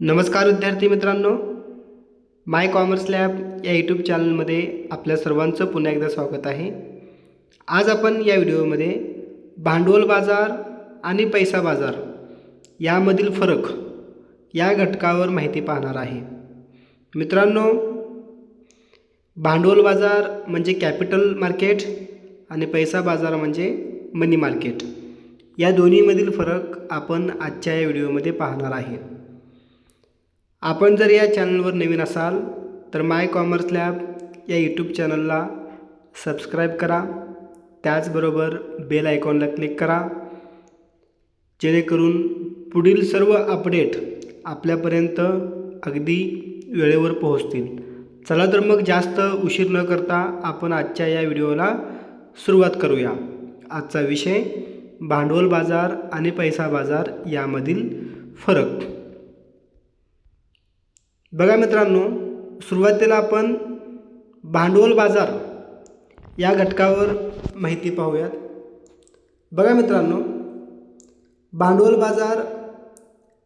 नमस्कार विद्यार्थी मित्रांनो. माय कॉमर्स लॅब या यूट्यूब चॅनलमध्ये आपल्या सर्वांचं पुन्हा एकदा स्वागत आहे. आज आपण या व्हिडिओमध्ये भांडवल बाजार आणि पैसा बाजार यामधील फरक या घटकावर माहिती पाहणार आहे. मित्रांनो भांडवल बाजार म्हणजे कॅपिटल मार्केट आणि पैसा बाजार म्हणजे मनी मार्केट या दोन्हीमधील फरक आपण आजच्या या व्हिडिओमध्ये पाहणार आहे. आपण जर या चॅनलवर नवीन असाल तर माय कॉमर्स लॅब या यूट्यूब चॅनलला सबस्क्राईब करा. त्याचबरोबर बेल आयकॉनला क्लिक करा. जेणेकरून पुढील सर्व अपडेट आपल्यापर्यंत अगदी वेळेवर पोहोचतील. चला तर मग जास्त उशीर न करता आपण आजच्या या व्हिडिओला सुरुवात करूया. आजचा विषय भांडवल बाजार आणि पैसा बाजार यामधील फरक. बघा मित्रांनो सुरुवातीला आपण भांडवल बाजार या घटकावर माहिती पाहूयात. बघा मित्रांनो भांडवल बाजार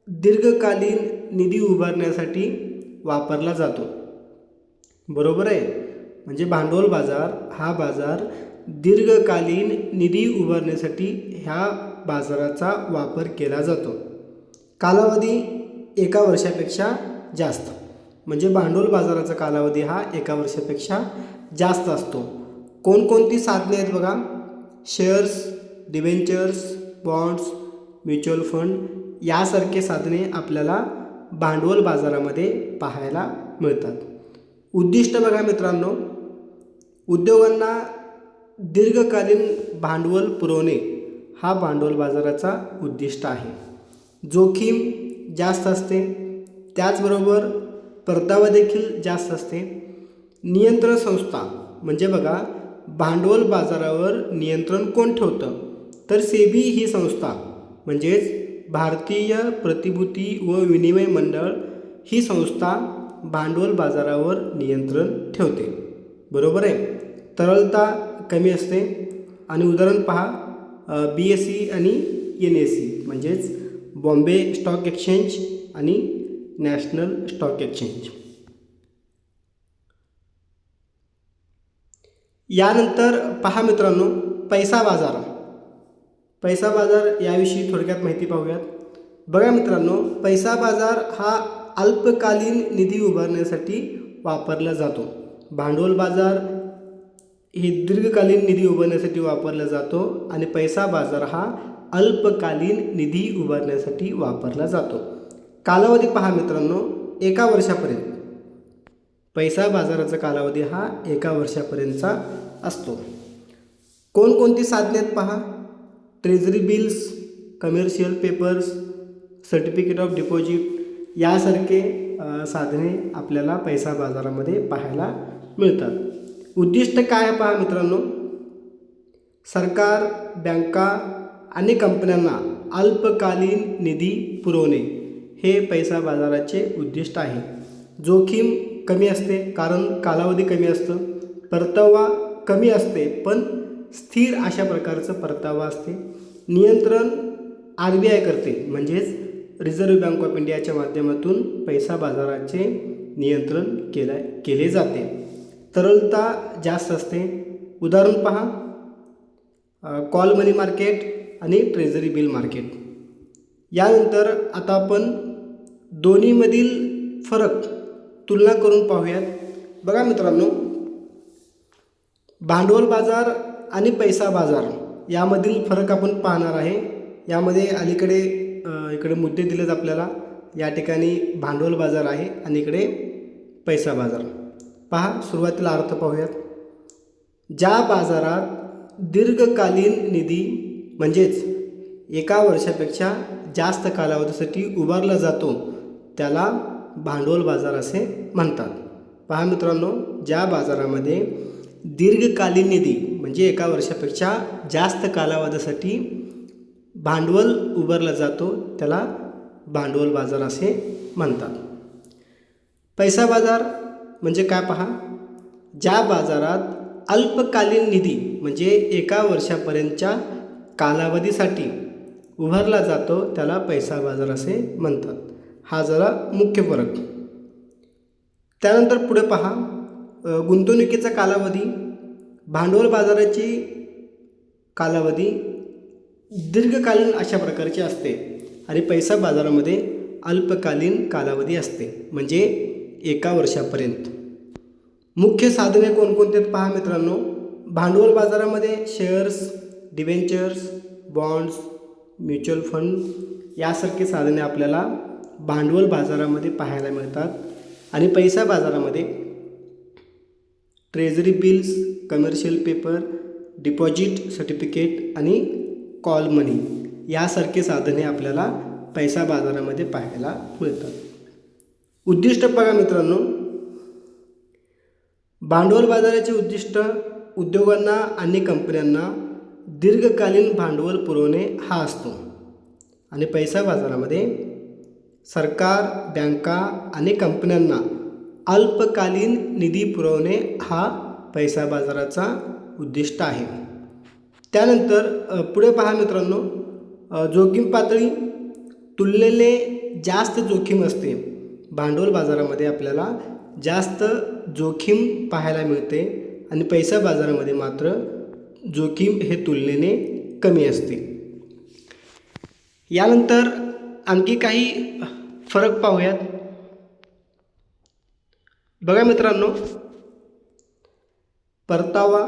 दीर्घकालीन निधी उभारण्यासाठी वापरला जातो. बरोबर आहे? म्हणजे भांडवल बाजार हा बाजार दीर्घकालीन निधी उभारण्यासाठी ह्या बाजाराचा वापर केला जातो. कालावधी एका वर्षापेक्षा जास्त. म्हणजे भांडवल बाजाराचा कालावधी हा एका वर्षापेक्षा जास्त असतो. कोणकोणती साधने आहेत बघा? Shares debentures bonds mutual fund यासारखे साधने आपल्याला भांडवल बाजारामध्ये पाहायला मिळतात. उद्दिष्ट बघा मित्रांनो. उद्योगांना दीर्घकालीन भांडवल पुरवणे हा भांडवल बाजाराचा उद्दिष्ट आहे. जोखीम जास्त असते. त्याचबरोबर परतावा देखील जास्त असते. नियंत्रण संस्था म्हणजे बघा भांडवल बाजारावर नियंत्रण कोण ठेवतं? तर सेबी ही संस्था म्हणजेच भारतीय प्रतिभूती व विनिमय मंडळ ही संस्था भांडवल बाजारावर नियंत्रण ठेवते. बरोबर आहे? तरलता कमी असते. आणि उदाहरण पहा बी एस सी आणि एन एस सी म्हणजेच बॉम्बे स्टॉक एक्सचेंज आणि नॅशनल स्टॉक एक्सचेंज. यानंतर पहा मित्रांनो पैसा बाजार. पैसा बाजार याविषयी थोडक्यात माहिती पाहूयात. बघा मित्रांनो पैसा बाजार हा अल्पकालीन निधी उभारण्यासाठी वापरला जातो. भांडवल बाजार हे दीर्घकालीन निधी उभारण्यासाठी वापरला जातो आणि पैसा बाजार हा अल्पकालीन निधी उभारण्यासाठी वापरला जातो. कालावधी पहा मित्रांनो एका वर्षापर्यंत. पैसा बाजाराचा कालावधी हा एका वर्षापर्यंतचा असतो. कोणकोणती साधने आहेत पहा? Treasury bills commercial papers certificate of deposit यासारखे साधने आपल्याला पैसा बाजारामध्ये पाहायला मिळतात. उद्दिष्ट काय आहे पहा मित्रांनो? सरकार बँका आणि कंपन्यांना अल्पकालीन निधी पुरवणे. हे पैसा बाजाराचे उद्दिष्ट आहे. जोखीम कमी असते कारण कालावधी कमी असतं. परतावा कमी असते पण स्थिर अशा प्रकारचं परतावा असते. नियंत्रण आर बी आय करते म्हणजेच रिझर्व्ह बँक ऑफ इंडियाच्या माध्यमातून पैसा बाजाराचे नियंत्रण केला केले जाते. तरलता जास्त असते. उदाहरण पहा. कॉल मनी मार्केट आणि ट्रेझरी बिल मार्केट यानंतर आता आपण दोन्हीमधील फरक तुलना करून पाहूयात. बघा मित्रांनो भांडवल बाजार आणि पैसा बाजार यामधील फरक आपण पाहणार आहे. यामध्ये अलीकडे इकडे मुद्दे दिलेत आपल्याला. या ठिकाणी भांडवल बाजार आहे आणि इकडे पैसा बाजार. पहा सुरुवातीला अर्थ पाहूयात. ज्या बाजारात दीर्घकालीन निधी म्हणजेच एका वर्षापेक्षा जास्त कालावधीसाठी उभारला जातो त्याला भांडवल बाजार असे म्हणतात. पहा मित्रांनो ज्या बाजारामध्ये दीर्घकालीन निधी म्हणजे एका वर्षापेक्षा जास्त कालावधीसाठी भांडवल उभारला जातो त्याला भांडवल बाजार असे म्हणतात. पैसा बाजार म्हणजे काय पहा? ज्या बाजारात अल्पकालीन निधी म्हणजे एका वर्षापर्यंतच्या कालावधीसाठी उभारला जातो त्याला पैसा बाजार असे म्हणतात. हा जरा मुख्य फरक. त्यानंतर पुढे पहा गुंतवणुकीचा कालावधी भांडवल बाजाराची कालावधी दीर्घकालीन अशा प्रकारची असते आणि पैसा बाजारामध्ये अल्पकालीन कालावधी असते म्हणजे एका वर्षापर्यंत. मुख्य साधने कोणकोणते आहेत पहा मित्रांनो? भांडवल बाजारामध्ये shares debentures bonds mutual fund यासारखी साधने आपल्याला भांडवल बाजारामध्ये पाहायला मिळतात आणि पैसा बाजारामध्ये treasury bills commercial paper deposit certificate आणि कॉल मनी यासारखे साधने आपल्याला पैसा बाजारामध्ये पाहायला मिळतात. उद्दिष्ट बघा मित्रांनो. भांडवल बाजाराचे उद्दिष्ट उद्योगांना आणि कंपन्यांना दीर्घकालीन भांडवल पुरवणे हा असतो आणि पैसा बाजारामध्ये सरकार बँका आणि कंपन्यांना अल्पकालीन निधी पुरवणे हा पैसा बाजाराचा उद्दिष्ट आहे. त्यानंतर पुढे पहा मित्रांनो जोखीम पातळी तुलनेने जास्त जोखीम असते. भांडवल बाजारामध्ये आपल्याला जास्त जोखीम पाहायला मिळते आणि पैसा बाजारामध्ये मात्र जोखीम हे तुलनेने कमी असते. यानंतर आणखी काही फरक पाहूयात. बघा मित्रांनो परतावा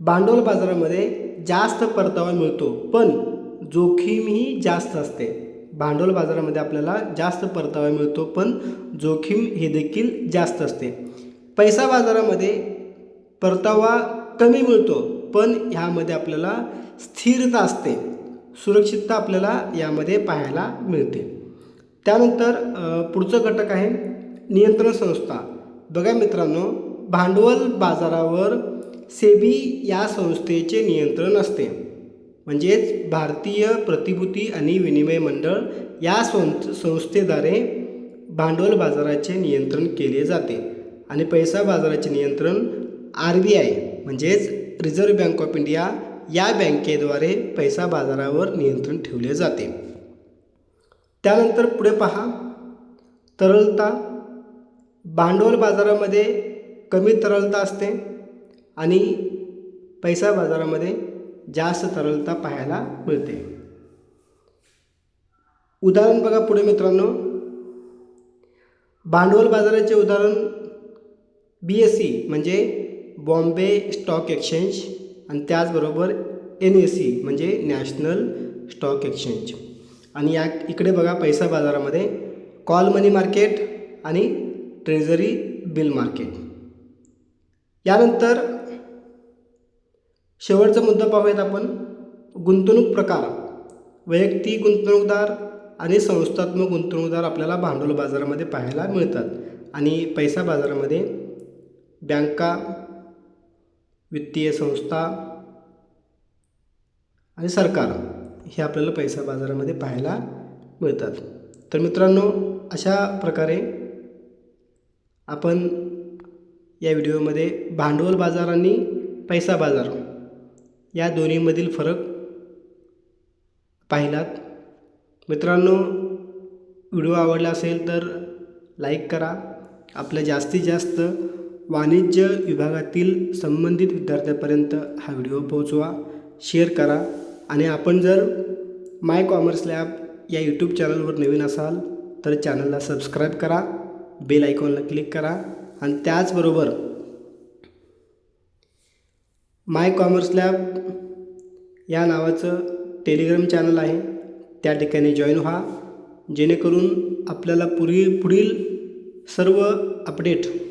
भांडवल बाजारामध्ये जास्त परतावा मिळतो पण जोखीमही जास्त असते. भांडवल बाजारामध्ये आपल्याला जास्त परतावा मिळतो पण जोखीम हे देखील जास्त असते. पैसा बाजारामध्ये परतावा कमी मिळतो पण ह्यामध्ये आपल्याला स्थिरता असते. सुरक्षितता आपल्याला यामध्ये पाहायला मिळते. त्यानंतर पुढचं घटक आहे नियंत्रण संस्था. बघा मित्रांनो भांडवल बाजारावर सेबी या संस्थेचे नियंत्रण असते. म्हणजेच भारतीय प्रतिभूती आणि विनिमय मंडळ या सं संस्थेद्वारे भांडवल बाजाराचे नियंत्रण केले जाते. आणि पैसा बाजाराचे नियंत्रण आर बी आय म्हणजेच रिझर्व्ह बँक ऑफ इंडिया या बँकेद्वारे पैसा बाजारावर नियंत्रण ठेवले जाते. त्यानंतर पुढे पहा. तरलता. भांडवल बाजारामध्ये कमी तरलता असते आणि पैसा बाजारामध्ये जास्त तरलता पाहायला मिळते. उदाहरण बघा पुढे मित्रांनो. भांडवल बाजाराचे उदाहरण बी एस सी म्हणजे बॉम्बे स्टॉक एक्सचेंज आणि त्याचबरोबर एन ए सी म्हणजे नॅशनल स्टॉक एक्सचेंज आणि या इकडे बघा पैसा बाजारामध्ये कॉल मनी मार्केट आणि ट्रेझरी बिल मार्केट यानंतर शेवटचा मुद्दा पाहूयात आपण. गुंतवणूक प्रकार. वैयक्तिक गुंतवणूकदार आणि संस्थात्मक गुंतवणूकदार आपल्याला भांडवल बाजारामध्ये पाहायला मिळतात. आणि पैसा बाजारामध्ये बँका वित्तीय संस्था आणि सरकार हे आपल्याला पैसा बाजारामध्ये पाहायला मिळतात. तर मित्रांनो अशा प्रकारे आपण या व्हिडिओमध्ये भांडवल बाजार आणि पैसा बाजार या दोन्हीमधील फरक पाहिलात. मित्रांनो व्हिडिओ आवडला असेल तर लाईक करा. आपल्या जास्तीत जास्त वाणिज्य विभागातील संबंधित विद्यार्थ्यापर्यंत हा व्हिडिओ पोहोचवा. शेअर करा. आणि आपण जर माय कॉमर्स लॅब या यूट्यूब चॅनलवर नवीन असाल तर चॅनलला सबस्क्राईब करा. बेल आयकॉनला क्लिक करा. आणि त्याचबरोबर माय कॉमर्स लॅब या नावाचं टेलिग्राम चॅनल आहे. त्या ठिकाणी जॉईन व्हा. जेणेकरून आपल्याला पुरी पुढील सर्व अपडेट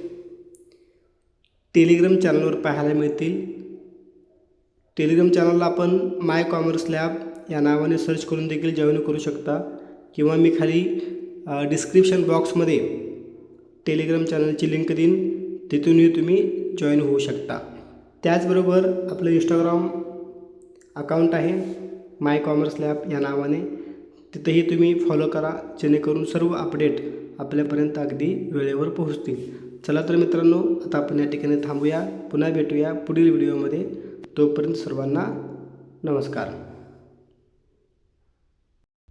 टेलिग्राम चॅनलवर पाहायला मिळतील. टेलिग्राम चॅनलला आपण माय कॉमर्स लॅब या नावाने सर्च करून देखील जॉईन करू शकता. किंवा मी खाली डिस्क्रिप्शन बॉक्समध्ये टेलिग्राम चॅनलची लिंक देईन. तिथूनही तुम्ही जॉईन होऊ शकता. त्याचबरोबर आपलं इंस्टाग्राम अकाउंट आहे माय कॉमर्स लॅब या नावाने. तिथंही तुम्ही फॉलो करा जेणेकरून सर्व अपडेट आपल्यापर्यंत अगदी वेळेवर पोहोचतील. चला तर मित्रांनो आता आपण या ठिकाणी थांबूया. पुन्हा भेटूया पुढील व्हिडिओमध्ये. तोपर्यंत सर्वांना नमस्कार.